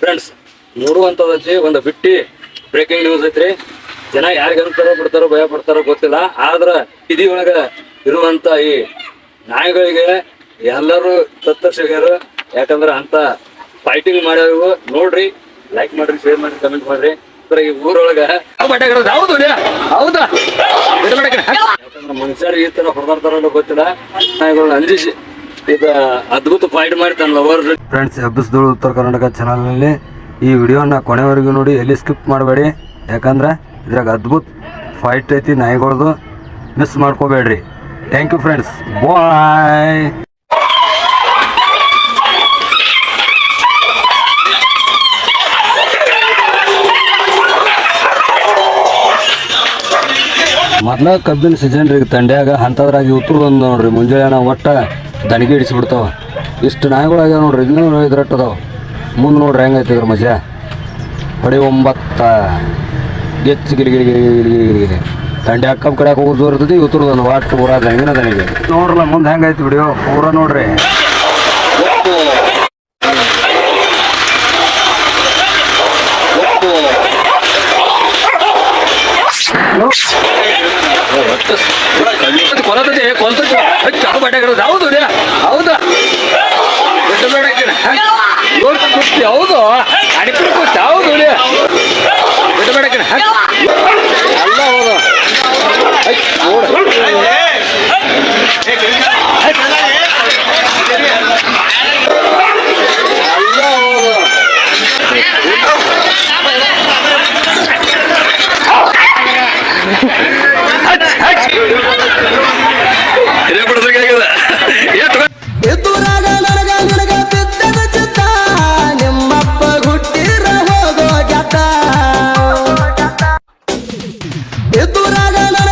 Friends ನೋಡುವಂಥದ್ದು ಒಂದು ಬಿಟ್ಟಿ ಬ್ರೇಕಿಂಗ್ ನ್ಯೂಸ್ ಐತ್ರಿ. ಜನ ಯಾರಿಗೆ ಅಂತಾರೋ ಬಿಡ್ತಾರೋ ಭಯ ಪಡ್ತಾರೋ ಗೊತ್ತಿಲ್ಲ. ಆದ್ರೆ ಇದಿ ಒಳಗ ಇರುವಂತ ಈ ನಾಯಿಗಳಿಗೆ ಎಲ್ಲರೂ ತತ್ತರಿಸಿಗ್ಯಾರು ಯಾಕಂದ್ರೆ ಅಂತ ಫೈಟಿಂಗ್ ಮಾಡ್ಯಾವು ನೋಡ್ರಿ ಲೈಕ್ ಮಾಡ್ರಿ ಶೇರ್ ಮಾಡ್ರಿ ಕಮೆಂಟ್ ಮಾಡ್ರಿ. ಈ ಊರೊಳಗ ಯಾಕಂದ್ರೆ ಹೌದು ಲೇ, ಹೌದಾ? ಬಿಡು ಮನುಷ್ಯರು ಈ ತರ ಹೊಡೆದಾಡ್ತಾರೋ ಗೊತ್ತಿಲ್ಲ. ನಾಯಿಗಳನ್ನ ಅಂಜಿಸಿ ಅದ್ಭುತ ಫೈಟ್ ಮಾಡಿ ತನ್ನ ಲವರ್ ಫ್ರೆಂಡ್ಸ್ ಎಬ್ಬಿಸಿದಳು ಉತ್ತರ ಕರ್ನಾಟಕ ಚಾನಲ್ನಲ್ಲಿ ಈ ವಿಡಿಯೋನ ಕೊನೆವರೆಗೂ ನೋಡಿ, ಎಲ್ಲಿ ಸ್ಕಿಪ್ ಮಾಡಬೇಡಿ. ಯಾಕಂದ್ರೆ ಇದ್ರಾಗ ಅದ್ಭುತ ಫೈಟ್ ಐತಿ, ನಾಯಿಗಳ್ದು ಮಿಸ್ ಮಾಡ್ಕೋಬೇಡ್ರಿ. ಥ್ಯಾಂಕ್ ಯು ಫ್ರೆಂಡ್ಸ್ ಬಾಯ್ ಮೊದ್ಲ ಕಬ್ಬಿನ ಸೀಸನ್ ರೀ, ತಂಡ್ಯಾಗ ಅಂಥದ್ರಾಗಿ ಉತ್ತರದೊಂದು ನೋಡ್ರಿ. ಮುಂಜಾನೆ ಒಟ್ಟ ದಣಿಗೆ ಇಡಿಸ್ಬಿಡ್ತಾವ. ಇಷ್ಟು ನಾಯಿಗಳಾಗ್ಯಾವ ನೋಡ್ರಿ ಇನ್ನೂ ಇದ್ರಟ್ಟದಾವ ಮುಂದೆ ನೋಡ್ರಿ ಹೆಂಗೆ ಇದ್ರ ಮಜಾ ಹೊಡಿ ಒಂಬತ್ತ. ಗೆಚ್ಚು ಗಿಳಿಗಿಳಿ ಗಿಳಿ ಗಿಳಿ ಗಿಲಿ ತಂಡ್ಯಾಗ ಕಬ್ಬು ಕಡೆ ಹೋಗೋದು ಜೋರ್ ಇರ್ತೈತಿ ಉತ್ತರದ ಒಂದು ವಾಟ್ ಪೂರ ಹೆಂಗಿನ ದನಿಗೆ ನೋಡ್ರಲ್ಲ ಮುಂದೆ ಹೆಂಗೈತಿ ಬಿಡಿಯೋ ಪೂರ ನೋಡ್ರಿ. ಕೊಲ್ತದೆ ಅದು ಬಟ್ಟೆಗಳು ಹೌದು ಹೌದಾ. ದೊಡ್ಡ ಬೇಡಕ್ಕೆ ದೊಡ್ಡ ಕುಸ್ತಿ ಹೌದು. ಅಡಿಪುರ ಕುಸ್ತಿ ಹೌದು I don't know.